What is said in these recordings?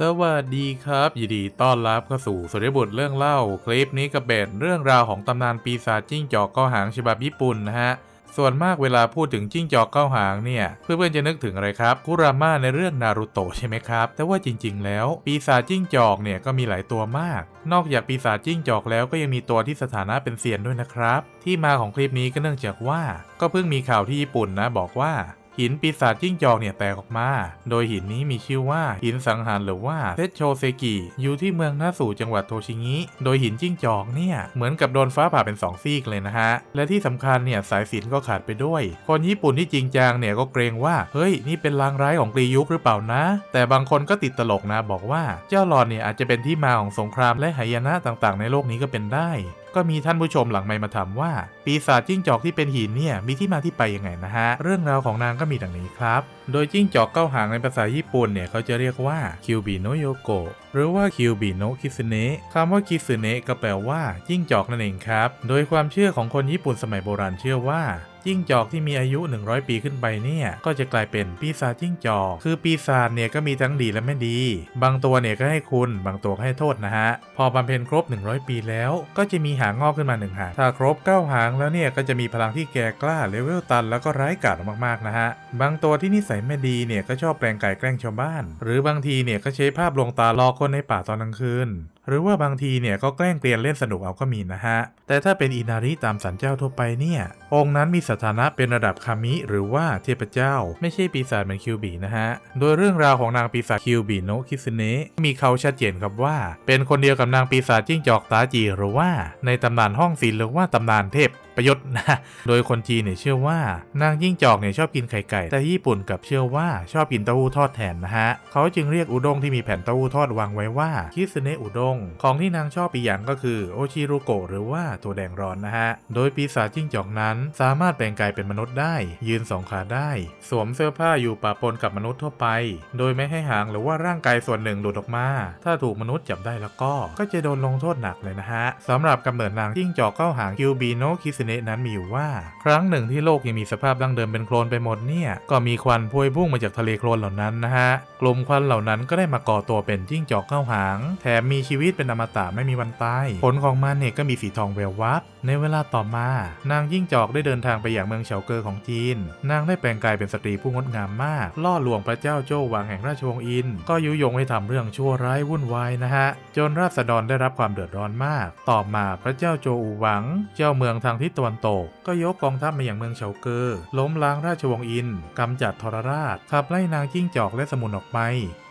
สวัสดีครับ ยินดีต้อนรับเข้าสู่สุริยบุตรเรื่องเล่า คลิปนี้กระเบ็ดเรื่องราวของตำนานปีศาจจิ้งจอกเก้าหางฉบับญี่ปุ่นนะฮะ ส่วนมากเวลาพูดถึงจิ้งจอกเก้าหางเนี่ย เพื่อนๆจะนึกถึงอะไรครับคุราม่าในเรื่องนารูโตะใช่ไหมครับ แต่ว่าจริง ๆ แล้ว ปีศาจจิ้งจอกเนี่ยก็มีหลายตัวมาก นอกจากปีศาจจิ้งจอกแล้วก็ยังมีตัวที่สถานะเป็นเซียนด้วยนะครับ ที่มาของคลิปนี้ก็เนื่องจากว่า ก็เพิ่งมีข่าวที่ญี่ปุ่นนะบอกว่า หินปีศาจจิ้งจอกเนี่ยแตกออกมา โดยหินนี้มีชื่อว่าหินสังหารหรือว่าเทโชเซกิอยู่ที่เมืองนาสูจังหวัดโทชิงิ โดยหินจิ้งจอกเนี่ยเหมือนกับโดนฟ้าผ่าเป็นสองซีกเลยนะฮะ และที่สำคัญเนี่ยสายสิญจนก็ขาดไปด้วย คนญี่ปุ่นที่จริงจังเนี่ยก็เกรงว่า เฮ้ย นี่เป็นลางร้ายของกรียุคหรือเปล่านะ แต่บางคนก็ติดตลกนะบอกว่าเจ้าหลอดเนี่ยอาจจะเป็นที่มาของสงครามและหายนะต่างๆ ในโลกนี้ก็เป็นได้ ก็มีท่านผู้ชมหลังไมมาถามว่า ปีศาจจิ้งจอกที่เป็นหินเนี่ยมีที่มาที่ไปยังไงนะฮะ เรื่องราวของนางก็มีดังนี้ครับ โดยจิ้งจอกเก้าหางในภาษาญี่ปุ่นเนี่ยเขาจะเรียกว่าคิวบิโนโยโกะหรือว่าคิวบิโนคิสเนะคำว่าคิสเนะก็แปลว่าจิ้งจอกนั่นเองครับ โดยความเชื่อของคนญี่ปุ่นสมัยโบราณเชื่อว่า จิ้งจอกที่มีอายุ 100 ปีขึ้นไปเนี่ยก็จะกลายเป็นปีศาจจิ้งจอก คือปีศาจเนี่ยก็มีทั้งดีและไม่ดี บางตัวเนี่ยก็ให้คุณ บางตัวก็ให้โทษนะฮะ พอบำเพ็ญครบ 100 ปีแล้ว ก็จะมีหางงอกขึ้นมาหนึ่งหาง ถ้าครบ 9 หางแล้วเนี่ยก็จะมีพลังที่แก่กล้าเลเวลตัน แล้วก็ร้ายกาจมากๆนะฮะ บางตัวที่นิสัยไม่ดีเนี่ยก็ชอบแปลงกายแกล้งชาวบ้าน หรือบางทีเนี่ยก็ใช้ภาพลวงตาหลอกคนในป่าตอนกลางคืนหรือว่าบางทีเนี่ยก็แกล้งเกลียนเล่นสนุกเอาก็มีนะฮะ แต่ถ้าเป็นอินาริตามสันเจ้าทั่วไปเนี่ย องค์นั้นมีสถานะเป็นระดับคามิ หรือว่าเทพเจ้า ไม่ใช่ปีศาจเหมือนคิวบีนะฮะ โดยเรื่องราวของนางปีศาจคิวบีโนคิสเนะมีเขาชัดเจนครับว่า เป็นคนเดียวกับนางปีศาจจิ้งจอกตาจีหรือว่า ในตำนานห้องศิลหรือว่าตำนานเทพประยุทธ์นะ โดยคนจีนเนี่ยเชื่อว่านางยิ่งจอกเนี่ยชอบกินไข่ไก่ แต่ญี่ปุ่นกลับเชื่อว่าชอบกินเต้าหู้ทอดแทนนะฮะ เขาจึงเรียกอุด้งที่มีแผ่นเต้าหู้ทอดวางไว้ว่าคิซึเนะอุด้ง ของที่นางชอบอีกอย่างก็คือโอชิรุโกะหรือว่าตัวแดงร้อนนะฮะ โดยปีศาจจิ้งจอกนั้นสามารถแปลงกายเป็นมนุษย์ได้ ยืนสองขาได้ สวมเสื้อผ้าอยู่ปะปนกับมนุษย์ทั่วไป โดยไม่ให้หางหรือว่าร่างกายส่วนหนึ่งหลุดออกมา ถ้าถูกมนุษย์จับได้แล้วก็ ก็จะโดนลงโทษหนักเลยนะฮะสำหรับกำเนิดนางจิ้งจอกเข้าหางคิวบีโนคิซึเนะนั้นมีอยู่ว่า ครั้งหนึ่งที่โลกยังมีสภาพดั้งเดิมเป็นโคลนไปหมดเนี่ย ก็มีควันพวยพุ่งมาจากทะเลโคลนเหล่านั้นนะฮะ กลุ่มควันเหล่านั้นก็ได้มาก่อตัวเป็นจิ้งจอกเข้าหาง แถมมีชีวิตเป็นอมตะไม่มีวันตาย ผลของมันเนี่ยก็มีสีทองแวววับ ในเวลาต่อมา นางยิ่งจอกได้เดินทางไปอย่างเมืองเฉาเกอของจีน นางได้แปลงกายเป็นสตรีผู้งดงามมาก ล่อลวงพระเจ้าโจ้วางแห่งราชวงศ์อิน ก็ยุยงให้ทำเรื่องชั่วร้ายวุ่นวายนะฮะ จนราษฎรได้รับความเดือดร้อนมาก ต่อมาพระเจ้าโจอูหวัง เจ้าเมืองทางทิศตะวันตก ก็ยกกองทัพมาอย่างเมืองเฉาเกอล้มล้างราชวงศ์อินกำจัดทรราชขับไล่นางจิ้งจอกและสมุนออกไป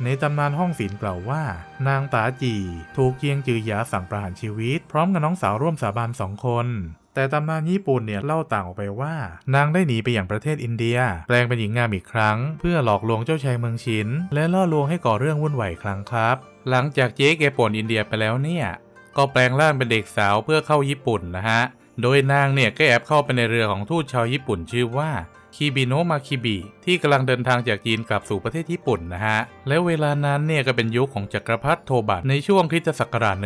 ในตำนานห้องศิลป์กล่าวว่า นางตาจีถูกเจียงจือหยาสั่งประหารชีวิต พร้อมกับน้องสาวร่วมสาบานสองคนแต่ตำนานญี่ปุ่นเนี่ยเล่าต่างออกไปว่า นางได้หนีไปอย่างประเทศอินเดียแปลงเป็นหญิงงามอีกครั้ง เพื่อหลอกลวงเจ้าชายเมืองชิน และล่อลวงให้ก่อเรื่องวุ่นวายครั้งครับ หลังจากเจ๊แกป่นอินเดียไปแล้วเนี่ย ก็แปลงร่างเป็นเด็กสาวเพื่อเข้าญี่ปุ่นนะฮะ โดยนางเนี่ยก็แอบเข้าไปในเรือของทูตชาวญี่ปุ่นชื่อว่าคิบิโนะมาคิบิที่กำลังเดินทางจากจีนกลับสู่ประเทศญี่ปุ่นนะฮะ และเวลานั้นเนี่ยก็เป็นยุคของจักรพรรดิโทบัตในช่วงคริสตศักราช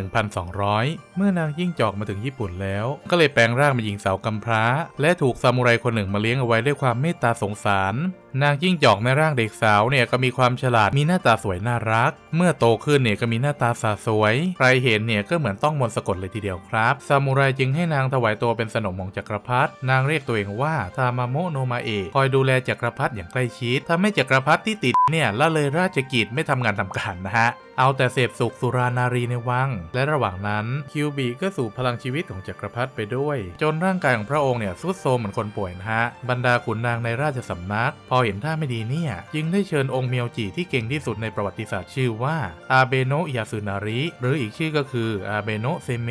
1200 เมื่อนางยิ่งจอกมาถึงญี่ปุ่นแล้ว ก็เลยแปลงร่างเป็นหญิงสาวกำพร้า และถูกซามูไรคนหนึ่งมาเลี้ยงเอาไว้ด้วยความเมตตาสงสาร นางยิ่งจอกในร่างเด็กสาวเนี่ยก็มีความฉลาดมีหน้าตาสวยน่ารัก เมื่อโตขึ้นเนี่ยก็มีหน้าตาสาสวย ใครเห็นเนี่ยก็เหมือนต้องมนต์สะกดเลยทีเดียวครับซามูไรจึงให้นางถวายตัวเป็นสนมของจักรพรรดินางเรียกตัวเองว่าทามาโมโนมาเอะคอยดูแลจักรพรรดิอย่างใกล้ชิดทำให้จักรพรรดิที่ติดเนี่ยละเลยราชกิจไม่ทำงานทำการนะฮะเอาแต่เสพสุขสุรานารีในวัง และระหว่างนั้นคิวบีก็สู่พลังชีวิตของจักรพรรดิไปด้วย จนร่างกายของพระองค์เนี่ยทรุดโทรมเหมือนคนป่วยนะฮะ บรรดาขุนนางในราชสำนัก พอเห็นท่าไม่ดีเนี่ย จึงได้เชิญองค์เมียวจีที่เก่งที่สุดในประวัติศาสตร์ชื่อว่าอาเบโนะยาสึนาริ หรืออีกชื่อก็คืออาเบโนะเซเม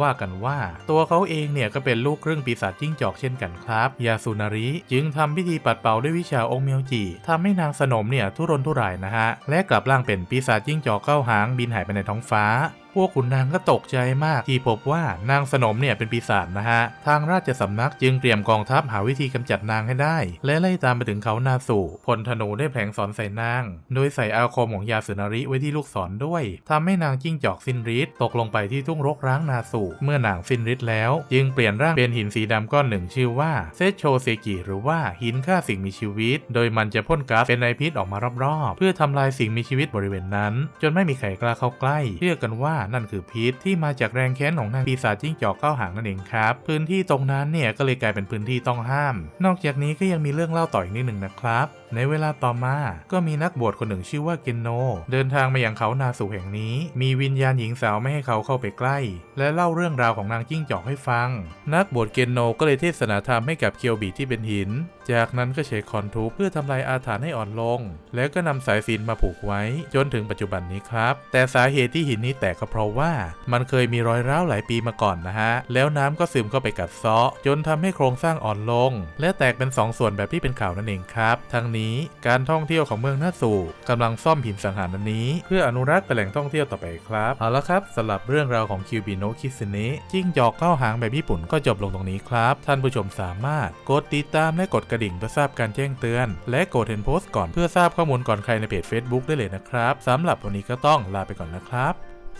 ว่ากันว่า ตัวเขาเองเนี่ยก็เป็นลูกครึ่งปีศาจจิ้งจอกเช่นกันครับยาสุนาริจึงทำพิธีปัดเป่าด้วยวิชาองค์เมียวจีทำให้นางสนมเนี่ยทุรนทุรายนะฮะและกลับร่างเป็นปีศาจจิ้งจอกเข้าหางบินหายไปในท้องฟ้า พวกขุนนางก็ตกใจมากที่พบว่านางสนมเนี่ยเป็นปีศาจนะฮะ ทางราชสำนักจึงเตรียมกองทัพหาวิธีกำจัดนางให้ได้ และไล่ตามไปถึงเขานาสู่พลธนูได้แผลงสอนใส่นาง โดยใส่อาคมของยาสุนาริไว้ที่ลูกศรด้วยทำให้นางจิ้งจอกสินฤทธิ์ตกลงไปที่ทุ่งรกร้างนาสู่เมื่อนางสินฤทธิ์แล้ว จึงเปลี่ยนร่างเป็นหินสีดำก้อนหนึ่งชื่อว่าเซโชเซกิหรือว่าหินฆ่าสิ่งมีชีวิต โดยมันจะพ่นก๊าซเป็นไอพิษออกมารอบๆ เพื่อทำลายสิ่งมีชีวิตบริเวณนั้น จนไม่มีใครกล้าเข้าใกล้เชื่อกันว่านั่นคือพิษที่มาจากแรงแค้นของนางปีศาจจิ้งจอกเข้าหางนั่นเองครับ พื้นที่ตรงนั้นเนี่ยก็เลยกลายเป็นพื้นที่ต้องห้าม นอกจากนี้ก็ยังมีเรื่องเล่าต่ออีกนิดหนึ่งนะครับ ในเวลาต่อมา ก็มีนักบวชคนหนึ่งชื่อว่าเกนโน เดินทางมายังเขานาสูแห่งนี้ มีวิญญาณหญิงสาวไม่ให้เขาเข้าไปใกล้ และเล่าเรื่องราวของนางจิ้งจอกให้ฟัง นักบวชเกนโนก็เลยเทศนาธรรมให้กับเคียวบีที่เป็นหิน จากนั้นก็ใช้คอนทูปเพื่อทำลายอาถรรพ์ให้อ่อนลง แล้วก็นำสายสินมาผูกไว้ จนถึงปัจจุบันนี้ครับ แต่สาเหตุที่หินนี้แตกก็เพราะว่า มันเคยมีรอยร้าวหลายปีมาก่อนนะฮะ แล้วน้ำก็ซึมเข้าไปกัดเซาะ จนทำให้โครงสร้างอ่อนลง และแตกเป็นสองส่วนแบบที่เป็นข่าวนั่นเองครับ ทั้งนี้การท่องเที่ยวของเมืองนาสู่กำลังซ่อมหินสังหารอันนี้ เพื่ออนุรักษ์เป็นแหล่งท่องเที่ยวต่อไปครับเอาละครับสำหรับเรื่องราวของคิวบิโนคิสเนะจิ้งจอกเข้าหางแบบญี่ปุ่นก็จบลงตรงนี้ครับ ท่านผู้ชมสามารถกดติดตามและกดกระดิ่งเพื่อทราบการแจ้งเตือน และกดเห็นโพสต์ก่อนเพื่อทราบข้อมูลก่อนใครในเพจ Facebook ได้เลยนะครับสำหรับวันนี้ก็ต้องลาไปก่อนนะครับ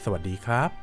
สวัสดีครับ